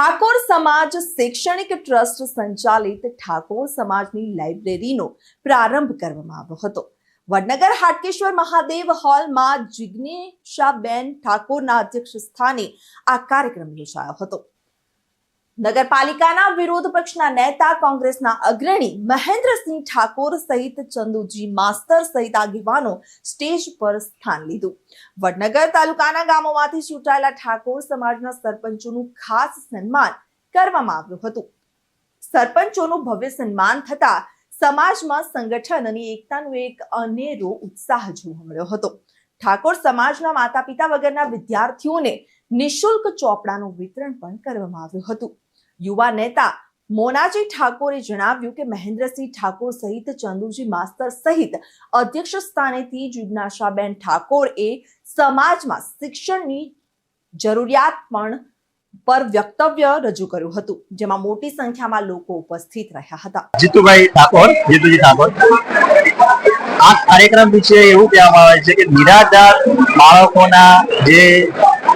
ઠાકોર સમાજ શૈક્ષણિક ટ્રસ્ટ સંચાલિત ઠાકોર સમાજની લાઇબ્રેરીનો પ્રારંભ કરવામાં આવ્યો હતો. વડનગર હાટકેશ્વર મહાદેવ હોલમાં જિજ્ઞેશાબેન ઠાકોરના અધ્યક્ષ સ્થાને આ કાર્યક્રમ યોજાયો હતો. નગરપાલિકાના વિરોધ પક્ષના નેતા કોંગ્રેસના અગ્રણી મહેન્દ્રસિંહ ઠાકોર સહિત ચંદુજી માસ્તર સહિત આગેવાનો સ્ટેજ પર સ્થાન લીધું. વડનગર તાલુકાના ગામોમાંથી ચૂંટાયેલા ઠાકોર સમાજના સરપંચોનું ખાસ સન્માન કરવામાં આવ્યું હતું. સરપંચોનું ભવ્ય સન્માન થતા સમાજમાં સંગઠન અને એકતાનો એક અનેરો ઉત્સાહ જોવા મળ્યો હતો. ઠાકોર સમાજના માતા પિતા વગરના વિદ્યાર્થીઓને નિઃશુલ્ક ચોપડાનું વિતરણ પણ કરવામાં આવ્યું હતું. યુવા નેતા મોનાજી ઠાકોરે જણાવ્યું કે મહેન્દ્રસિંહ ઠાકોર સહિત ચંદુજી માસ્તર સહિત અધ્યક્ષ સ્થાનેથી જિજ્ઞાસાબેન ઠાકોર એ સમાજમાં શિક્ષણની જરૂરિયાત પણ પર વક્તવ્ય રજૂ કર્યું હતું, જેમાં મોટી સંખ્યામાં લોકો ઉપસ્થિત રહ્યા હતા. જીતુભાઈ ઠાકોર, જીતુજી ઠાકોર. આ કાર્યક્રમ વિશે એવું કહેવામાં આવે છે કે નિરાધાર બાળકોના જે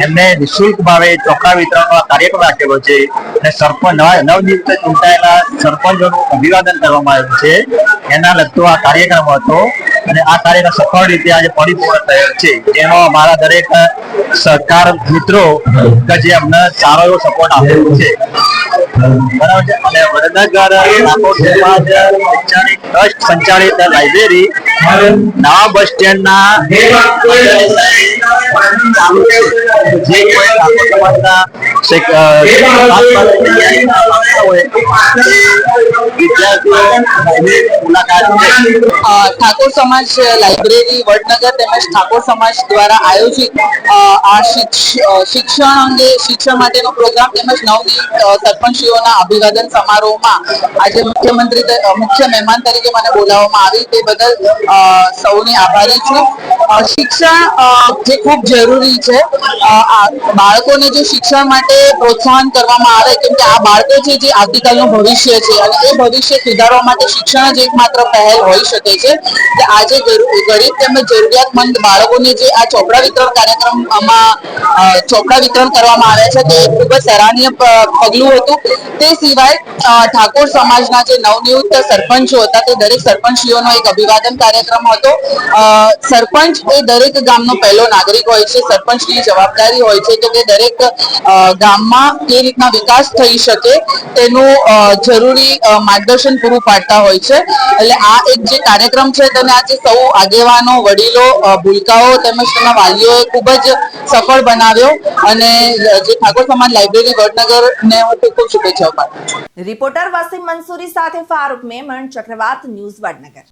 એમને નિઃશુલ્ક ભાવે ચોખા વિતરણનો કાર્યક્રમ રાખેલો છે અને સરપંચ નવા નવનિયુક્ત ચૂંટાયેલા સરપંચોનું અભિવાદન કરવામાં આવ્યું છે. એના લગતો આ કાર્યક્રમ હતો અને આ કાર્યક્રમ સફળ રીતે આજે પરિપૂર્ણ થયો છે. જેનો અમારા દરેક સરકાર મિત્રો કે જે અમને સારો એવો સપોર્ટ આપેલો છે. બરાબર છે? અને વડનગર સંચાલિત લાઇબ્રેરી નવા બસ સ્ટેન્ડના ચાલુ છે ઠાકોર સમાજ લાઇબ્રેરી, વડનગર તેમજ ઠાકોર સમાજ દ્વારા આયોજિત આ શિક્ષણ અંગે શિક્ષણ માટેનો પ્રોગ્રામ તેમજ નવનિયુક્ત સરપંચીઓના અભિવાદન સમારોહમાં આજે મુખ્યમંત્રી મુખ્ય મહેમાન તરીકે મને બોલાવવામાં આવી. તે બદલ સૌની આભારી છું. શિક્ષણ જે ખૂબ જરૂરી છે બાળકોને જો શિક્ષણ માટે પ્રોત્સાહન કરવામાં આવે, કેમ કે આ બાળકો છે જે આવતીકાલનું ભવિષ્ય છે અને એ ભવિષ્ય સુધારવા માટે શિક્ષણ જ એકમાત્ર પહેલ હોઈ શકે છે આજે ગરીબ તેમજ જરૂરિયાતમંદ બાળકોને જે આ ચોપડા વિતરણ કાર્યક્રમમાં ચોપડા વિતરણ કરવામાં આવ્યા છે તે ખૂબ જ સરાહનીય પગલું હતું. તે સિવાય ઠાકોર સમાજના જે નવનિયુક્ત સરપંચો હતા તે દરેક સરપંચીઓનો એક અભિવાદન કાર્યક્રમ હતો. સરપંચ એ દરેક ગામનો પહેલો નાગરિક હોય છે, સરપંચની જવાબદારી હોય છે કે તે દરેક ગામમાં કે રીતના વિકાસ થઈ શકે તેનું જરૂરી માર્ગદર્શન પૂરું પાડતા હોય છે. એટલે આ એક જે કાર્યક્રમ છે તેને આજે સૌ આગેવાનો, વડીલો ભૂલકાઓ તેમજ તેના વાલીઓએ ખૂબ જ સફળ બનાવ્યો અને જે ઠાકોર સમાજ લાઇબ્રેરી વડનગરને ખૂબ ખૂબ શુભેચ્છાઓ પાઠવું. રિપોર્ટર વસીમ મંસૂરી સાથે ફારૂક મેમણ, ચક્રવાત ન્યૂઝ વડનગર.